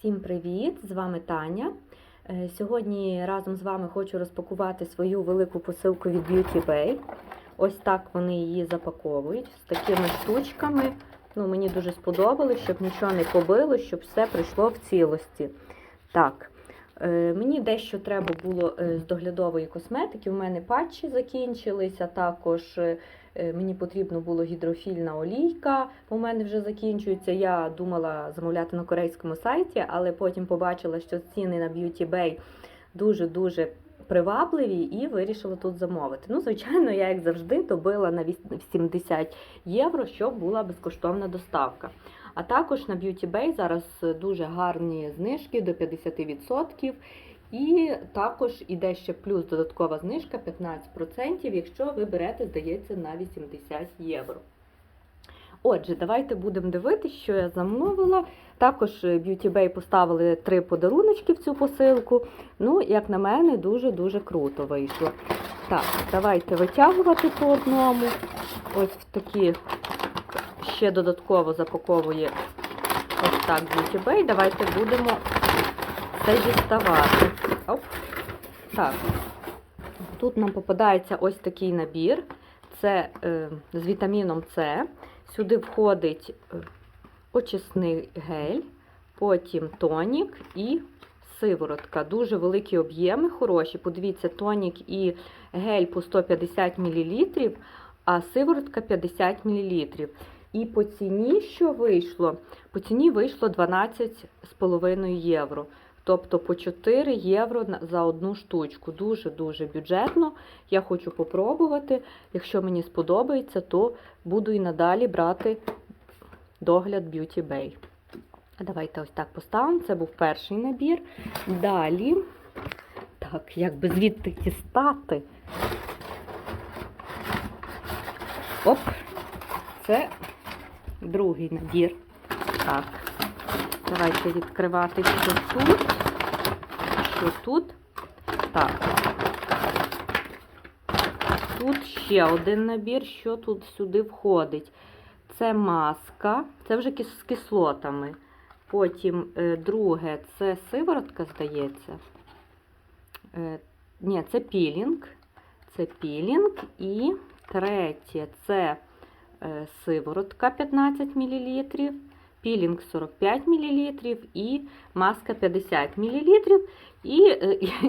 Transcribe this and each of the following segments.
Всім привіт! З вами Таня. Е, Сьогодні разом з вами хочу розпакувати свою велику посилку від Beauty Bay. Ось так вони її запаковують з такими штучками. Ну, мені дуже сподобалось, щоб нічого не побило, щоб все прийшло в цілості. Так, е, мені дещо треба було е, з доглядової косметики. У мене патчі закінчилися. Також Мені потрібно було гідрофільна олійка. У мене вже закінчується. Я думала замовляти на корейському сайті, але потім побачила, що ціни на Beauty Bay дуже-дуже привабливі і вирішила тут замовити. Ну, звичайно, я, як завжди, добила на 80 євро, щоб була безкоштовна доставка. А також на Beauty Bay зараз дуже гарні знижки до 50%. І також іде ще плюс додаткова знижка 15%, якщо ви берете, здається, на 80 євро. Отже, давайте будемо дивитися, що я замовила. Також Beauty Bay поставили три подаруночки в цю посилку. Ну, як на мене, дуже-дуже круто вийшло. Так, давайте витягувати по одному. Ось в такі ще додатково запаковує ось так Beauty Bay. Давайте будемо це діставати. Оп. Так. Тут нам попадається ось такий набір. Це е, з вітаміном С. Сюди входить е, очисний гель, потім тонік і сиворотка. Дуже великі об'єми, хороші. Подивіться, тонік і гель по 150 мл, а сиворотка 50 мл. І по ціні, що вийшло? По ціні вийшло 12,5 євро. Тобто по 4 євро за одну штучку. Дуже-дуже бюджетно. Я хочу попробувати. Якщо мені сподобається, то буду і надалі брати догляд Beauty Bay. Давайте ось так поставимо. Це був перший набір. Далі, так, як би звідти дістати. Оп, це другий набір. Так. Давайте відкривати, що тут. Що тут? Так. Тут ще один набір, що тут сюди входить. Це маска, це вже з кислотами. Потім е, друге це сиворотка, здається. Е, ні, це пілінг. Це пілінг. І третє це е, сиворотка 15 мл пілінг 45 мл і маска 50 мл. І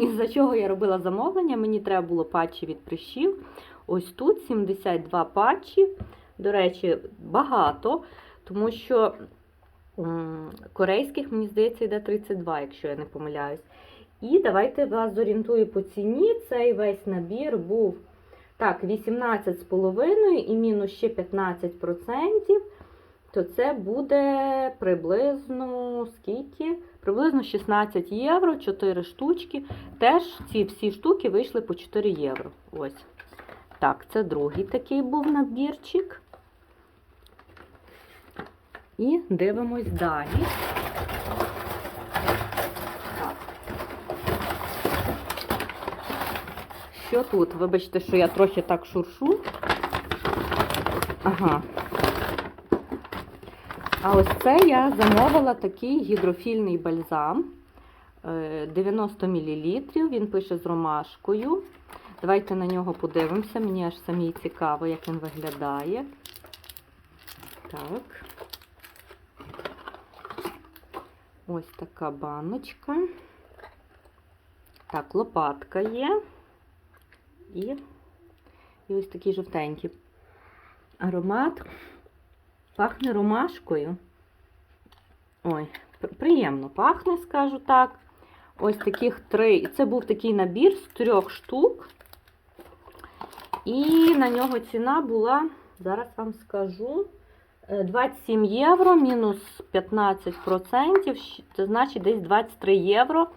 із-за чого я робила замовлення, мені треба було патчі від прищів. Ось тут 72 патчі. До речі, багато, тому що корейських, мені здається, йде 32, якщо я не помиляюсь. І давайте вас зорієнтую по ціні. Цей весь набір був так, 18,5 і мінус ще 15% то це буде приблизно скільки? Приблизно 16 євро, 4 штучки. Теж ці всі штуки вийшли по 4 євро. Ось. Так, це другий такий був набірчик. І дивимось далі. Що тут? Вибачте, що я трохи так шуршу. Ага. А ось це я замовила такий гідрофільний бальзам 90 мл. Він пише з ромашкою. Давайте на нього подивимося. Мені аж самій цікаво, як він виглядає. Так. Ось така баночка. Так, лопатка є. І, і ось такий жовтенький аромат. Пахне ромашкою. Ой, приємно пахне, скажу так. Ось таких три. Це був такий набір з трьох штук. І на нього ціна була, зараз вам скажу, 27 е, євро мінус 15%. Це значить десь 23 євро.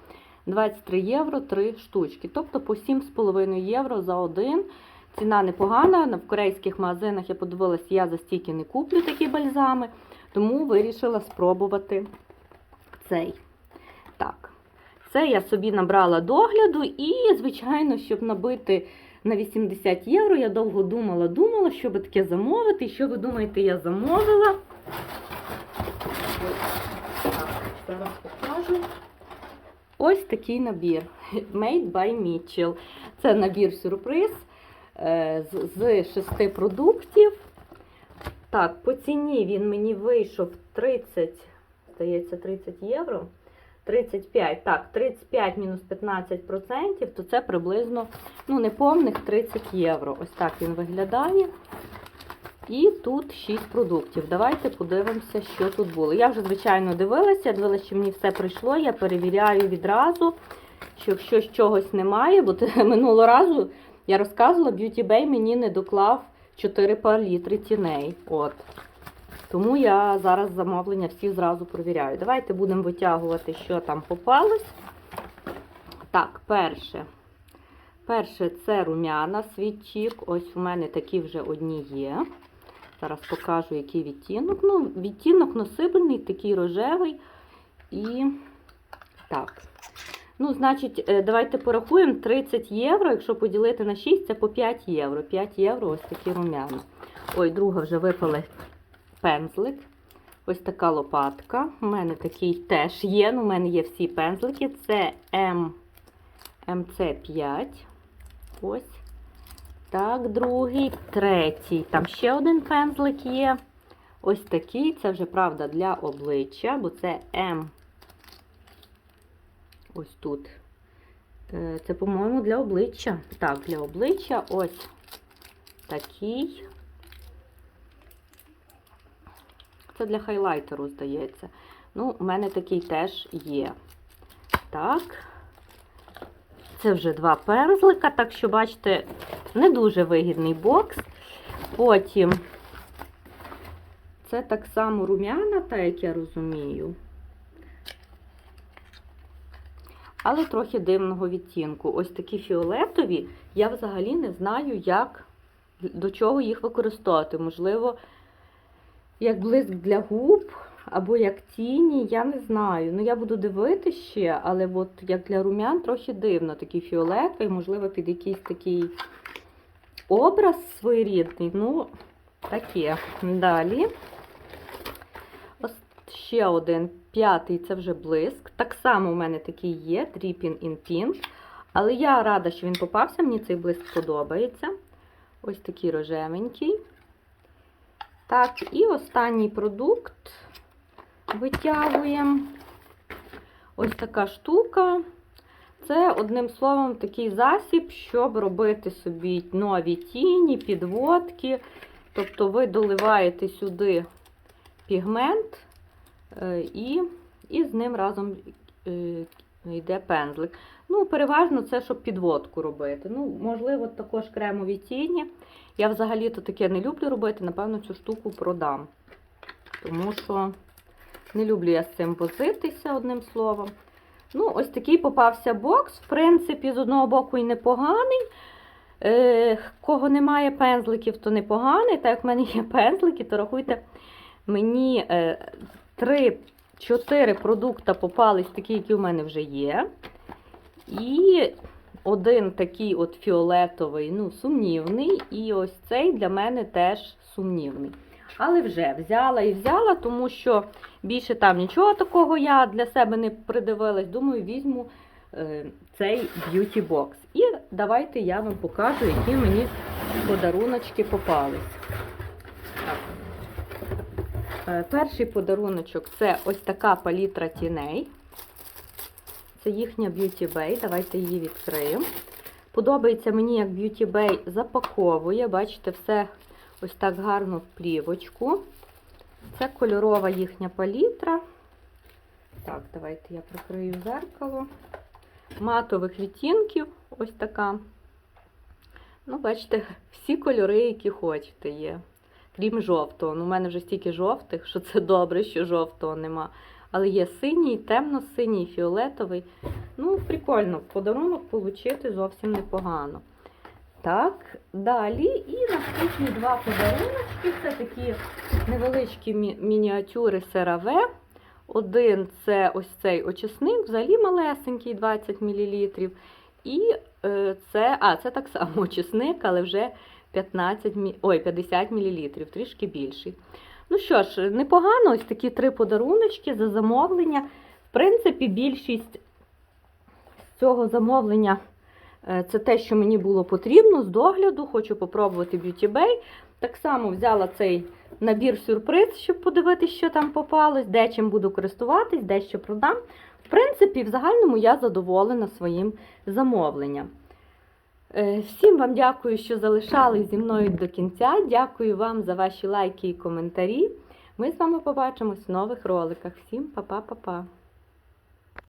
23 євро 3 штучки. Тобто по 7,5 євро за один. Ціна непогана. В корейських магазинах я подивилася, я за стільки не куплю такі бальзами, тому вирішила спробувати цей. Так, це я собі набрала догляду, і, звичайно, щоб набити на 80 євро, я довго думала, думала, що би таке замовити. Що ви думаєте, я замовила? Зараз покажу. Ось такий набір. Made by Mitchell. Це набір сюрприз з, з шести продуктів. Так, по ціні він мені вийшов 30, здається, 30 євро. 35, так, 35 мінус 15%, то це приблизно ну, неповних 30 євро. Ось так він виглядає. І тут 6 продуктів. Давайте подивимося, що тут було. Я вже, звичайно, дивилася, дивилася, чи мені все прийшло. Я перевіряю відразу, що якщо чогось немає, бо минулого разу я розказувала, Beauty Bay мені не доклав 4 палітри тіней. От. Тому я зараз замовлення всі зразу перевіряю. Давайте будемо витягувати, що там попалось. Так, перше. Перше це рум'яна світчік. Ось у мене такі вже одні є. Зараз покажу, який відтінок. Ну, відтінок носибельний, такий рожевий. І так. Ну, значить, е, давайте порахуємо 30 євро. Якщо поділити на 6, це по 5 євро. 5 євро ось такі рум'яна. Ой, друга вже випали пензлик. Ось така лопатка. У мене такий теж є. Ну, у мене є всі пензлики. Це М, МЦ5. Ось. Так, другий, третій. Там ще один пензлик є. Ось такий. Це вже правда для обличчя, бо це М. Ось тут. Е, Це, по-моєму, для обличчя. Так, для обличчя ось такий. Це для хайлайтеру, здається. Ну, у мене такий теж є. Так. Це вже два пензлика, так що, бачите, не дуже вигідний бокс. Потім це так само рум'яна, та як я розумію. Але трохи дивного відтінку. Ось такі фіолетові. Я взагалі не знаю, як, до чого їх використовувати. Можливо, як блиск для губ, або як тіні, я не знаю. Ну, я буду дивитися ще, але от як для рум'ян трохи дивно, такий фіолетовий, можливо, під якийсь такий образ своєрідний. Ну, таке. Далі. Ось ще один п'ятий це вже блиск. Так само у мене такий є, Dripping in Pink. Але я рада, що він попався, мені цей блиск подобається. Ось такий рожевенький. Так, і останній продукт витягуємо. Ось така штука. Це, одним словом, такий засіб, щоб робити собі нові тіні, підводки. Тобто ви доливаєте сюди пігмент і, і з ним разом е, йде пензлик. Ну, переважно це, щоб підводку робити. Ну, можливо, також кремові тіні. Я взагалі-то таке не люблю робити, напевно, цю штуку продам. Тому що не люблю я з цим возитися, одним словом. Ну, ось такий попався бокс. В принципі, з одного боку і непоганий. Е, кого немає пензликів, то непоганий. Так як в мене є пензлики, то рахуйте, мені е, 3-4 продукти попались такі, які в мене вже є. І один такий от фіолетовий, ну, сумнівний. І ось цей для мене теж сумнівний. Але вже взяла і взяла, тому що більше там нічого такого я для себе не придивилась. Думаю, візьму е, цей б'юті бокс. І давайте я вам покажу, які мені подаруночки попались. Е, перший подаруночок це ось така палітра тіней. Це їхня Beauty Bay. Давайте її відкриємо. Подобається мені, як Beauty Bay запаковує. Бачите, все ось так гарно в плівочку. Це кольорова їхня палітра. Так, давайте я прикрию зеркало. Матових відтінків, ось така. Ну, бачите, всі кольори, які хочете, є. Крім жовтого. Ну, у мене вже стільки жовтих, що це добре, що жовтого нема. Але є синій, темно-синій, фіолетовий. Ну, прикольно, подарунок отримати зовсім непогано. Так, далі. І наступні два подаруночки. Це такі невеличкі мі- мініатюри CeraVe. Один це ось цей очисник, взагалі малесенький, 20 мл. І е, це, а, це так само очисник, але вже 15, мі- ой, 50 мл, трішки більший. Ну що ж, непогано, ось такі три подаруночки за замовлення. В принципі, більшість цього замовлення е, це те, що мені було потрібно з догляду. Хочу попробувати Beauty Bay. Так само взяла цей набір сюрприз, щоб подивитися, що там попалось, де чим буду користуватись, де що продам. В принципі, в загальному я задоволена своїм замовленням. Е, Всім вам дякую, що залишались зі мною до кінця. Дякую вам за ваші лайки і коментарі. Ми з вами побачимось в нових роликах. Всім па-па-па-па!